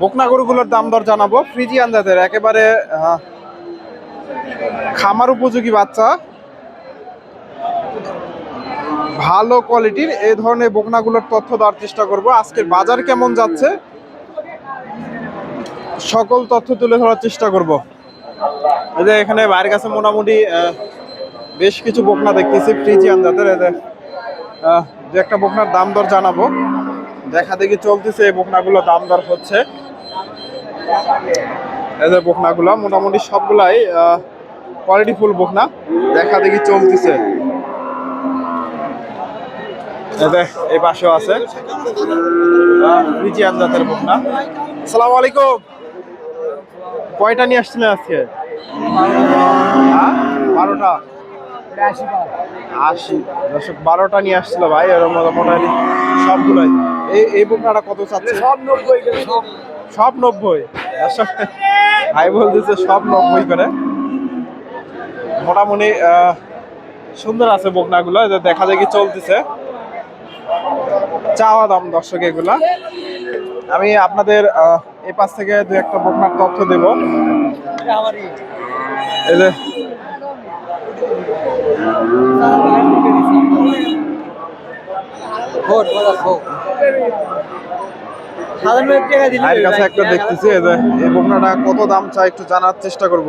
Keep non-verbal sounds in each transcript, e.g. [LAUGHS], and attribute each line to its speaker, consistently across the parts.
Speaker 1: বকনা গরুগুলোর দাম দর জানাব। ফ্রিজিয়ান জাতের একেবারে খামার উপযোগী বাচ্চা। ভালো কোয়ালিটির এই ধরনের বকনাগুলোর তথ্য দেওয়ার চেষ্টা করব। আজকের বাজার কেমন যাচ্ছে? সকল তথ্য তুলে ধরার চেষ্টা করব। এই যে এখানে বাইরের কাছে মোটামুটি বেশ কিছু বকনা দেখতেছি ফ্রিজিয়ান জাতের এই যে একটা বকনার দাম দর জানাব। দেখা দেখি চলতেছে এই বকনাগুলো দাম দর হচ্ছে। এই যে বকনাগুলো মোটামুটি সবগুলাই কোয়ালিটি ফুল বকনা। দেখা দেখি চলতেছে। এই পাশেও আছে। ফ্রিজিয়ান জাতের বকনা। আসসালামু আলাইকুম। কয়টা নিয়ে আসছিলেন আজকে? বারোটা। আশি। দর্শক বারোটা নিয়ে আসছিল ভাই এর মধ্যে মোটামুটি সবগুলোই। এই এই বুকনাটা কত চাচ্ছে?
Speaker 2: সব নব্বই করে। সব
Speaker 1: সব নব্বই? ভাই বলতেছে সব নব্বই করে। মোটামুটি সুন্দর আছে বকনাগুলো দেখা দেখি চলতেছে। চাওয়া দাম দর্শক এগুলা। আমি আপনাদের এই পাশ থেকে দু একটা বকনার তথ্য দেব। এই যে
Speaker 2: ভোট।
Speaker 1: কাছে একটা দেখতেছি এই যে কত দাম চাই একটু জানার চেষ্টা করব।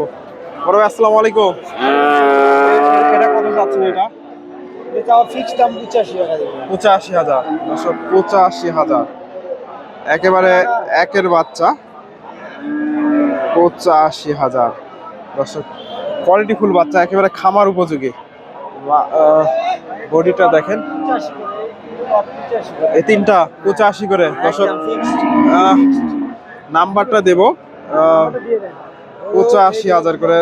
Speaker 1: বড় আসসালামু আলাইকুম। এটা কত যাচ্ছেন এটা?
Speaker 2: এটা ফিক্স দাম পঁচাশি টাকা দেবে
Speaker 1: পঁচাশি হাজার দর্শক পঁচাশি হাজার। একেবারে একের বাচ্চা। পঁচাশি হাজার। দর্শক কোয়ালিটি ফুল বাচ্চা একেবারে খামার উপযোগী। বডিটা দেখেন। এই তিনটা, পঁচাশি করে। দর্শক নাম্বারটা দেবো। পঁচাশি হাজার করে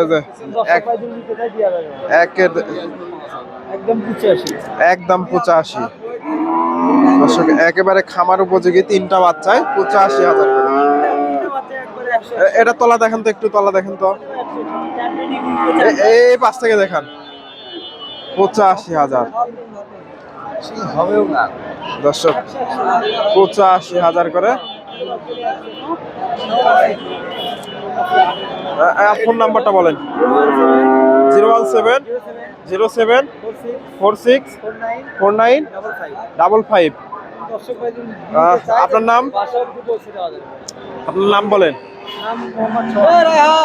Speaker 1: একের
Speaker 2: একদম পঁচাশি।
Speaker 1: দর্শক, একেবারে খামার উপযোগী তিনটা বাচ্চায় পঁচাশি হাজার এটা তলা দেখেন তো, একটু তলা দেখেন তো। এই পাঁচ থেকে দেখান। পঁচাশি হাজার।
Speaker 2: হবেও না।
Speaker 1: দর্শক পঁচাশি হাজার করে। ফোন নাম্বারটা বলেন। Zero one seven zero seven four six
Speaker 2: four nine double five.
Speaker 1: আপনার নাম? আপনার নাম বলেন।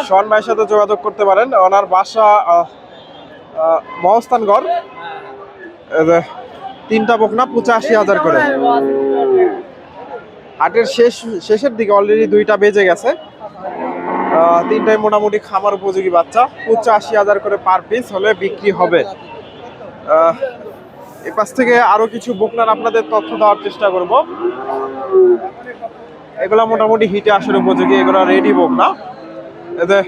Speaker 1: শোয়ান ভাইয়ের সাথে যোগাযোগ করতে পারেন। ওনার বাসা আহ, তিনটা বকনা পঁচাশি হাজার করে। হাটের শেষ, শেষের দিকে অলরেডি দুইটা বেজে গেছে। তিনটাই মোটামুটি খামার উপযোগী বাচ্চা। পঁচাশি হাজার করে পার পিস হলে বিক্রি হবে। এ পাশ থেকে আরও কিছু বকনার আপনাদের তথ্য দেওয়ার চেষ্টা করব। এগুলা মোটামুটি হিটে আসার উপযোগী, এগুলো রেডি বকনা এতে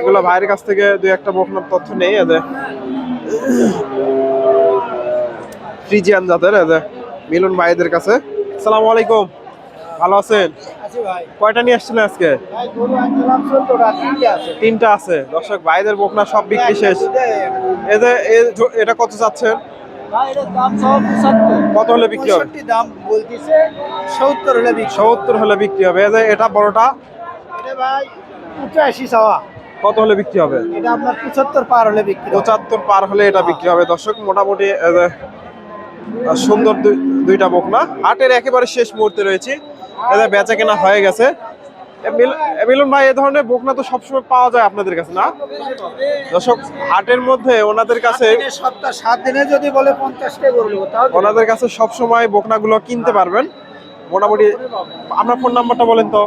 Speaker 1: এগুলো ভাইয়ের কাছ থেকে দুই একটা বকনার তথ্য নেই এতে ফ্রিজিয়ান জাতের এতে মিলন ভাইদের কাছে। আসসালামু আলাইকুম। ভালো আছেন? কয়টা নিয়ে আসছিলেন আজকে?
Speaker 2: তিনটে আছে।
Speaker 1: দর্শক ভাইদের বকনা সব বিক্রি শেষ। এতে এটা কত চাচ্ছেন? কত হলে বিক্রি হবে?
Speaker 2: দাম বলতিছে, 70 হলে বিক্রি।
Speaker 1: সত্তর হলে বিক্রি হবে। এটা বড়টা?
Speaker 2: এটা ভাই 85 চাওয়া।
Speaker 1: কত হলে বিক্রি হবে?
Speaker 2: এটা আপনার 75 পার হলে বিক্রি
Speaker 1: পঁচাত্তর পার হলে এটা বিক্রি হবে। দর্শক মোটামুটি সুন্দর দুই- দুইটা বকনা। হাটের একেবারে শেষ মুহূর্তে রয়েছে। এদের বেচা কেনা হয়ে গেছে। মিলন ভাই এ ধরনের বকনা তো সবসময় পাওয়া যায় আপনাদের কাছে না? দর্শক হাটের মধ্যে ওনাদের কাছে
Speaker 2: সপ্তাহ সাত দিনে যদি বলে 50 গরু নেব, তাও দিবে।
Speaker 1: ওনাদের কাছে সব সময় বকনাগুলো কিনতে পারবেন। মোটামুটি আপনার ফোন নাম্বারটা বলেন তো।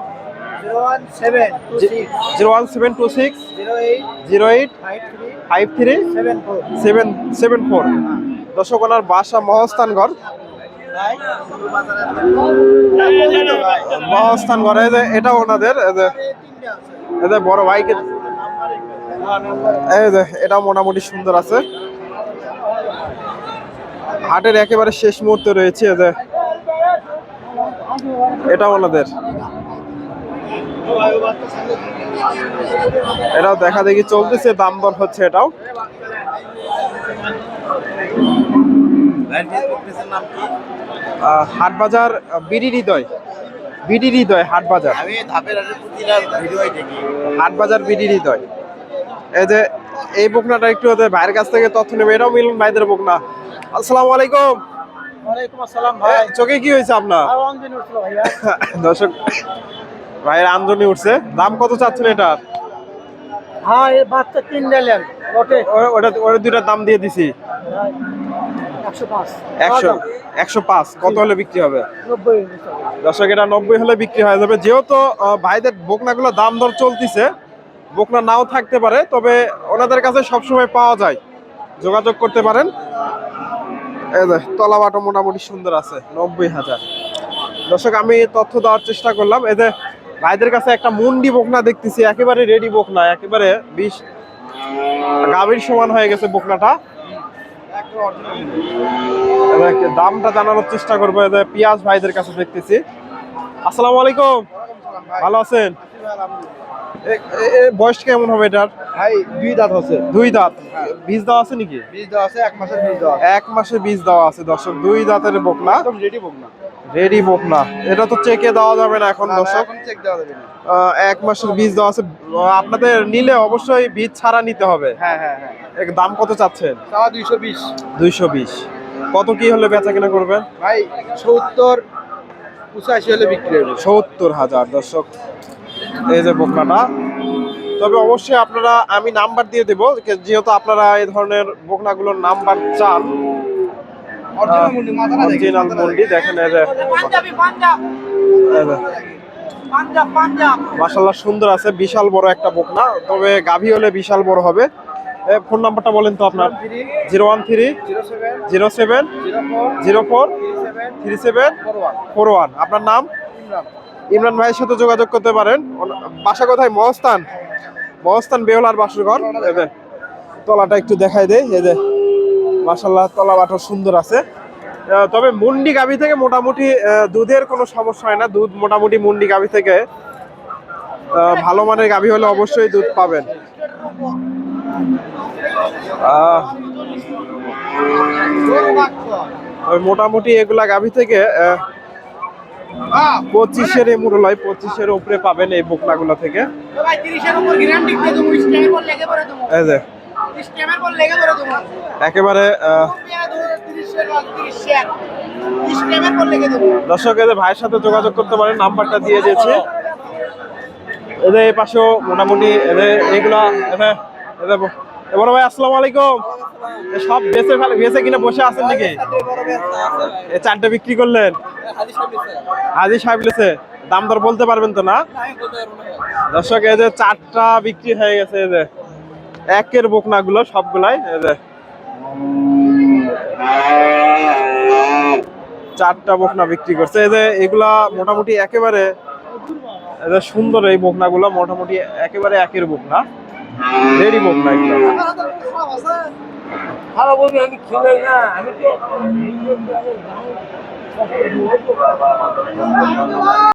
Speaker 2: 01726
Speaker 1: zero one seven two six
Speaker 2: 08
Speaker 1: zero eight five three
Speaker 2: 74
Speaker 1: seven seven four. দর্শক বাসা মহাস্থান ঘরে। এই যে এটা ওনাদের, এই যে বড় ভাইকে এই এটা মোটামুটি সুন্দর আছে। হাটের একেবারে শেষ মুহূর্তে রয়েছে, এই যে এটা ওনাদের। এটাও দেখা দেখি চলতেছে, দাম দর হচ্ছে এটাও। আহ, হাট বাজার বিডি হৃদয়। বিডি হৃদয় হাট বাজার
Speaker 2: আমি ধাপের আগে প্রতিটা ভিডিও দেখি।
Speaker 1: হাট বাজার বিডি হৃদয়। এই যে এই বকনাটা একটু ওদের ভাইয়ের কাছ থেকে তথ্য নেবে। এটাও মিলন ভাইদের বকনা। আসসালামু আলাইকুম।
Speaker 2: ওয়ালাইকুম আসসালাম ভাই।
Speaker 1: চোখে কি হয়েছে আপনার?
Speaker 2: ভাইয়া [LAUGHS]
Speaker 1: দর্শক ভাইয়ের আমদনি উঠছে। দাম কত চাচ্ছেন এটার?
Speaker 2: হ্যাঁ এই বাচ্চা তিন দিলেন
Speaker 1: ওটা ওটা দুইটার দাম দিয়ে দিছি।
Speaker 2: একশো
Speaker 1: একশো পাঁচ কত হলে বিক্রি হবে? দর্শক এটা নব্বই হলে বিক্রি হয়ে যাবে। যেহেতু ভাইদের বকনাগুলো দাম দর চলতিছে বকনা নাও থাকতে পারে তবে ওনাদের কাছে সবসময় পাওয়া যায়। যোগাযোগ করতে পারেন। এই যে তলা বাটো মোটামুটি সুন্দর আছে নব্বই হাজার। দর্শক আমি তথ্য দেওয়ার চেষ্টা করলাম। যে ভাইদের কাছে একটা মুন্ডি বকনা দেখতেছি একেবারে রেডি বকনা একেবারে বিশ গাভীর সমান হয়ে গেছে বকনাটা। দামটা জানানোর চেষ্টা করব পিয়াজ ভাইদের কাছে দেখতেছি। আসসালামু আলাইকুম। ভালো আছেন? বয়স কেমন হবে এটার?
Speaker 2: ভাই দুই দাঁত হচ্ছে।
Speaker 1: দুই দাঁত। বীজ দেওয়া আছে নাকি?
Speaker 2: বীজ দেওয়া আছে এক মাসের বীজ দেওয়া
Speaker 1: এক মাসে বীজ দেওয়া আছে দর্শক। দুই দাঁতের বকনা।
Speaker 2: একদম রেডি হোক
Speaker 1: রেডি বকনা। এটা তো চেকে দেওয়া যাবে না এখন দর্শক।
Speaker 2: চেক দেওয়া যাবে না।
Speaker 1: এক মাসের বীজ দেওয়া আছে। আপনাদের নিলে অবশ্যই বীজ ছাড়া নিতে হবে।
Speaker 2: হ্যাঁ হ্যাঁ হ্যাঁ।
Speaker 1: দাম কত চাচ্ছেন?
Speaker 2: চাওয়া দুইশো বিশ।
Speaker 1: দুইশো বিশ। কত কি হলে বেচা কেনা করবেন?
Speaker 2: ভাই সত্তর পঁচাশি হলে বিক্রি হবে।
Speaker 1: সত্তর হাজার দর্শক এই যে বকনাটা। তবে অবশ্যই আপনারা আমি নাম্বার দিয়ে দেবো যেহেতু আপনারা এই ধরনের বকনাগুলোর নাম্বার চান।
Speaker 2: অরিজিনাল মুন্ডি
Speaker 1: দেখেন এই যে মাশাল্লাহ সুন্দর আছে বিশাল বড় একটা বোকনা। তবে গাভী হলে বিশাল বড় হবে। ফোন নাম্বারটা বলেন তো আপনার। Zero one three,
Speaker 2: zero seven,
Speaker 1: zero
Speaker 2: four three seven, four one.
Speaker 1: আপনার নাম?
Speaker 2: ইমরান
Speaker 1: ভাইয়ের সাথে যোগাযোগ করতে পারেন। বাসা কোথায়? মহস্থান। মহস্থান বেহলার বাসুরঘর তলাটা একটু দেখাই দেয় যে মাসাল্লাহ তলা বাটো সুন্দর আছে। তবে মুন্ডি গাভি থেকে মোটামুটি দুধের কোনো সমস্যা হয় না। দুধ মোটামুটি মুন্ডি গাভি থেকে ভালো মানের গাভি হলে অবশ্যই দুধ পাবেন। মোটামুটি এগুলা গাভি থেকে পঁচিশের এমুরল হয় পঁচিশের উপরে পাবেন এই বোকনাগুলো থেকে।
Speaker 3: ভাই 30 এর উপর গ্যারান্টি দিয়ে দেবো স্ক্যামের পর লেগে পড়ে দেবো।
Speaker 1: এই যে।
Speaker 3: স্ক্যামের পর লেগে পড়ে দেবো।
Speaker 1: একেবারে আহ,
Speaker 3: রুপিয়া 30 এর 30 শেয়ার স্ক্যামের পর লেগে দেবো।
Speaker 1: দর্শক এদের ভাইয়ের সাথে যোগাযোগ করতে পারেন নাম্বারটা দিয়ে দিয়েছি। এদের এই পাশেও মোটামুটি এদের এগুলা এদের বড় ভাই, আসসালামু আলাইকুম। সব বেচে বেচে কিনে বসে আছেন নাকি? চারটে বিক্রি করলেন। হাজি সাহেব লেছে দাম দর বলতে পারবেন তো না? দর্শক, এই যে চারটা বিক্রি হয়ে গেছে, এই যে একের বকনাগুলো সবগুলাই, এই যে চারটা বকনা বিক্রি করছে। এই যে এগুলা মোটামুটি একেবারে সুন্দর এই বকনাগুলো মোটামুটি একেবারে একের বকনা। রেডি বকনা এগুলো
Speaker 2: ভালো বলবি আমি খেলে না আমি তো